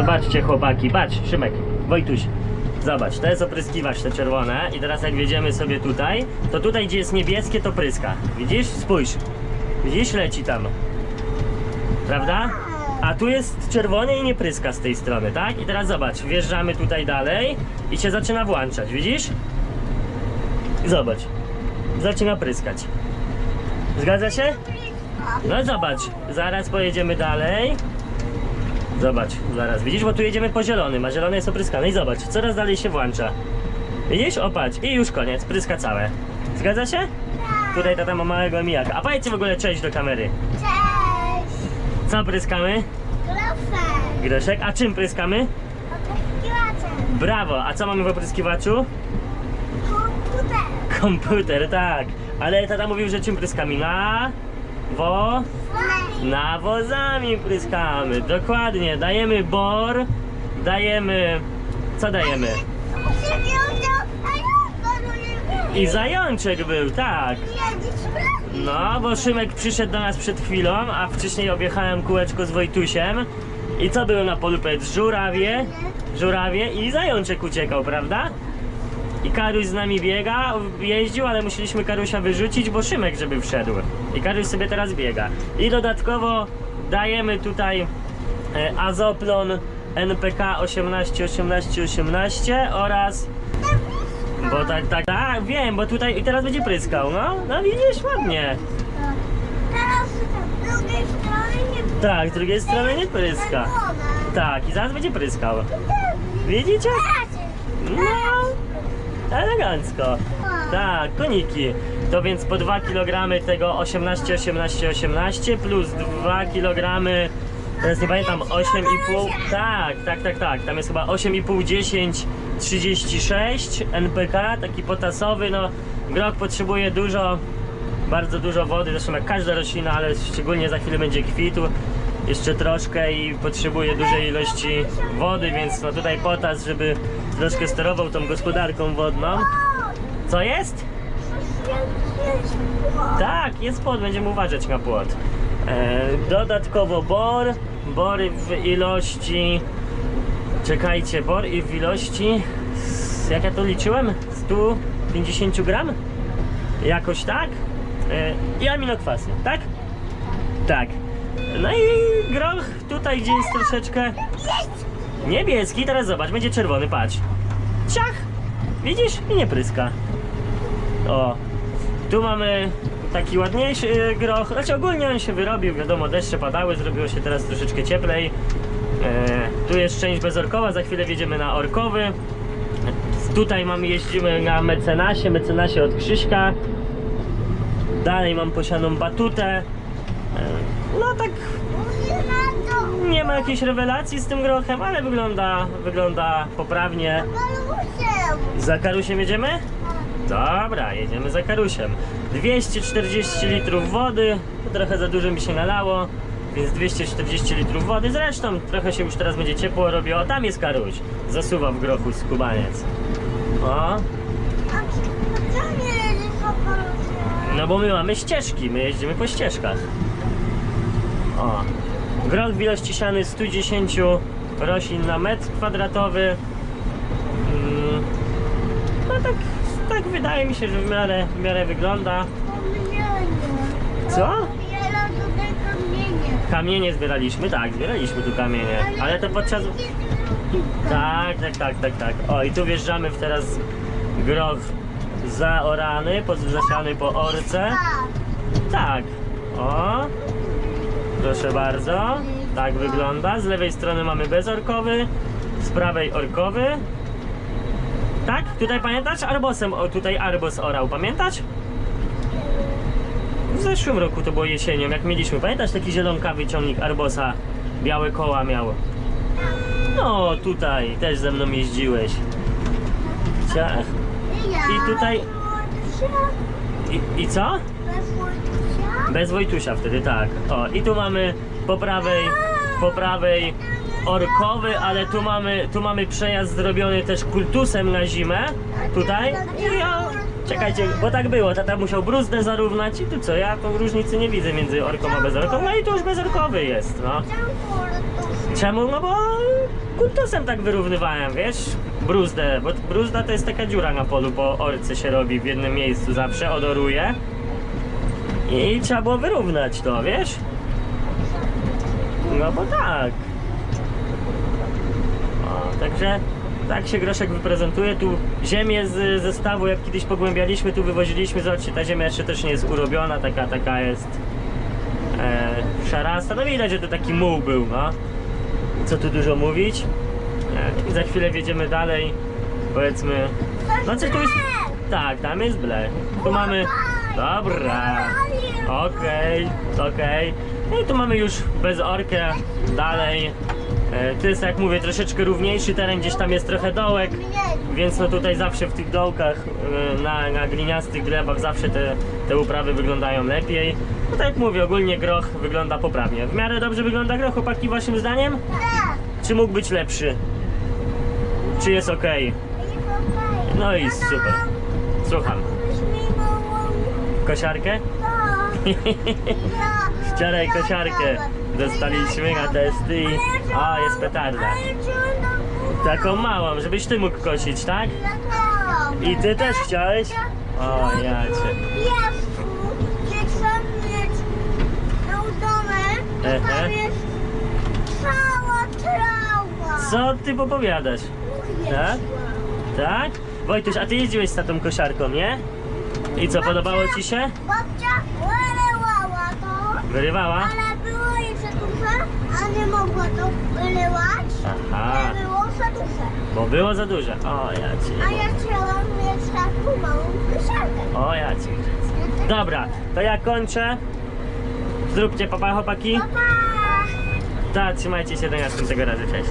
Zobaczcie chłopaki, patrz, Szymek, Wojtuś. Zobacz, to jest opryskiwacz te czerwone i teraz jak wjedziemy sobie tutaj, to tutaj gdzie jest niebieskie to pryska. Widzisz? Spójrz. Widzisz? Leci tam. Prawda? A tu jest czerwone i nie pryska z tej strony, tak? I teraz zobacz, wjeżdżamy tutaj dalej i się zaczyna włączać, widzisz? Zobacz. Zaczyna pryskać. Zgadza się? No zobacz, zaraz pojedziemy dalej. Zobacz, zaraz, widzisz, bo tu jedziemy po zielonym, a zielony jest opryskany i zobacz, coraz dalej się włącza. Widzisz? Opatrz i już koniec, pryska całe. Zgadza się? Tutaj tata ma małego mijaka. A powiedzcie w ogóle cześć do kamery. Cześć! Co pryskamy? Grofek! Groszek. A czym pryskamy? Opryskiwaczem! Brawo. A co mamy w opryskiwaczu? Komputer! Komputer, tak. Ale tata mówił, że czym pryskamy? Na... Wo... Nawozami pryskamy. Dokładnie. Dajemy bor. Dajemy... Co dajemy? I zajączek był, tak. No, bo Szymek przyszedł do nas przed chwilą, a wcześniej objechałem kółeczko z Wojtusiem. I co było na polu powiedz? Żurawie, żurawie i zajączek uciekał, prawda? I Karuś z nami biega, jeździł, ale musieliśmy Karusia wyrzucić, bo Szymek żeby wszedł. I Karuś sobie teraz biega. I dodatkowo dajemy tutaj e, Azoplon NPK 18 18 18 oraz bo tak, tak, tak, wiem, bo tutaj i teraz będzie pryskał, no, no widzisz, ładnie. Teraz drugiej nie Tak, z drugiej strony nie pryska. Tak, i zaraz będzie pryskał. Widzicie? No, elegancko. Tak, koniki. To więc po 2 kg tego 18, 18, 18 plus 2 kg, teraz nie pamiętam, 8,5. Tak, tak, tak, tak. Tam jest chyba 8,5, 10, 36 NPK, taki potasowy. No, grok potrzebuje dużo, bardzo dużo wody, zresztą jak każda roślina, ale szczególnie za chwilę będzie kwitu. Jeszcze troszkę i potrzebuje dużej ilości wody, więc no tutaj potas, żeby troszkę sterował tą gospodarką wodną. Co jest? Tak, jest płot, będziemy uważać na płot. E, dodatkowo bor, bory w ilości. Czekajcie, bor i w ilości. Jak ja to liczyłem? 150 gram? Jakoś tak? E, I aminokwasy, tak? Tak. No i groch tutaj, gdzie jest troszeczkę niebieski, teraz zobacz, będzie czerwony, patrz. Ciach! Widzisz? I nie pryska. O, tu mamy taki ładniejszy e, groch. Znaczy ogólnie on się wyrobił, wiadomo, deszcze padały, zrobiło się teraz troszeczkę cieplej. E, tu jest część bezorkowa, za chwilę wjedziemy na orkowy. Tutaj mamy, jeździmy na mecenasie, mecenasie od Krzyśka. Dalej mam posianą batutę. E, no tak nie ma jakiejś rewelacji z tym grochem, ale wygląda, wygląda poprawnie. Za karusiem jedziemy? Dobra, jedziemy za karusiem. 240 litrów wody, trochę za dużo mi się nalało, więc 240 litrów wody. Zresztą trochę się już teraz będzie ciepło robiło. Tam jest karuś, zasuwa w grochu skubaniec. O, no bo my mamy ścieżki, my jeździmy po ścieżkach. O, groch w ilości siany 110 roślin na metr kwadratowy. Mm, No tak, tak wydaje mi się, że w miarę, w miarę wygląda. Co? Kamienie zbieraliśmy, tak, zbieraliśmy tu kamienie, ale to podczas... Tak, tak, tak, tak, tak. O, i tu wjeżdżamy w teraz groch zaorany, zasiany po orce. Tak. O. Proszę bardzo. Tak wygląda. Z lewej strony mamy bezorkowy, z prawej orkowy. Tak? Tutaj pamiętasz? Arbosem, o tutaj arbos orał, pamiętasz? W zeszłym roku to było jesienią, jak mieliśmy. Pamiętasz taki zielonkawy ciągnik arbosa? Białe koła miał. No, tutaj też ze mną jeździłeś. Ciach. I tutaj- I, I co? Bez Wojtusia wtedy, tak. O, i tu mamy po prawej, po prawej orkowy, ale tu mamy, tu mamy przejazd zrobiony też kultusem na zimę. Tutaj. I ja, czekajcie, bo tak było, tata musiał bruzdę zarównać i tu co, ja tą różnicy nie widzę między orką a bezorką. No i tu już bezorkowy jest, no. Czemu? No bo kultusem tak wyrównywałem, wiesz? Bruzdę, bo bruzda to jest taka dziura na polu, po orce się robi w jednym miejscu zawsze, odoruje. I trzeba było wyrównać to, wiesz? No bo tak. O, także tak się groszek wyprezentuje. Tu ziemię z zestawu, jak kiedyś pogłębialiśmy, tu wywoziliśmy. Zobaczcie, ta ziemia jeszcze też nie jest urobiona, taka, taka jest e, szarasta. No widać, że to taki muł był, no. Co tu dużo mówić. E, I za chwilę wjedziemy dalej. Powiedzmy. No co tu jest? Tak, tam jest ble. Tu mamy. Dobra. Okej, okej. No i tu mamy już bez orkę dalej. E, Tu jest, jak mówię, troszeczkę równiejszy teren, gdzieś tam jest trochę dołek, więc no tutaj zawsze w tych dołkach, e, na, na gliniastych glebach zawsze te, te uprawy wyglądają lepiej. No tak jak mówię, ogólnie groch wygląda poprawnie. W miarę dobrze wygląda groch, chłopaki, waszym zdaniem? Tak. Czy mógł być lepszy? Czy jest ok? No i super. Słucham. Kosiarkę? Wczoraj kosiarkę dostaliśmy na testy i... O, jest petarda. Taką małą, żebyś ty mógł kosić, tak? I ty też chciałeś? O, ja cię. Tą Ehe. Co ty popowiadasz? Tak? Tak? Wojtuś, a ty jeździłeś z tatą kosiarką, nie? I co, podobało ci się? Babcia wylewała to, Wyrywała? ale było jeszcze duże, a nie mogła to wylewać. Aha, Nie było za duże. bo było za duże. O, ja A cię. ja chciałam mieć taką małą kosiarkę. O, ja cię. Dobra, to ja kończę. Zróbcie papa chłopaki. Pa, pa. Tak, trzymajcie się do następnego razu, cześć.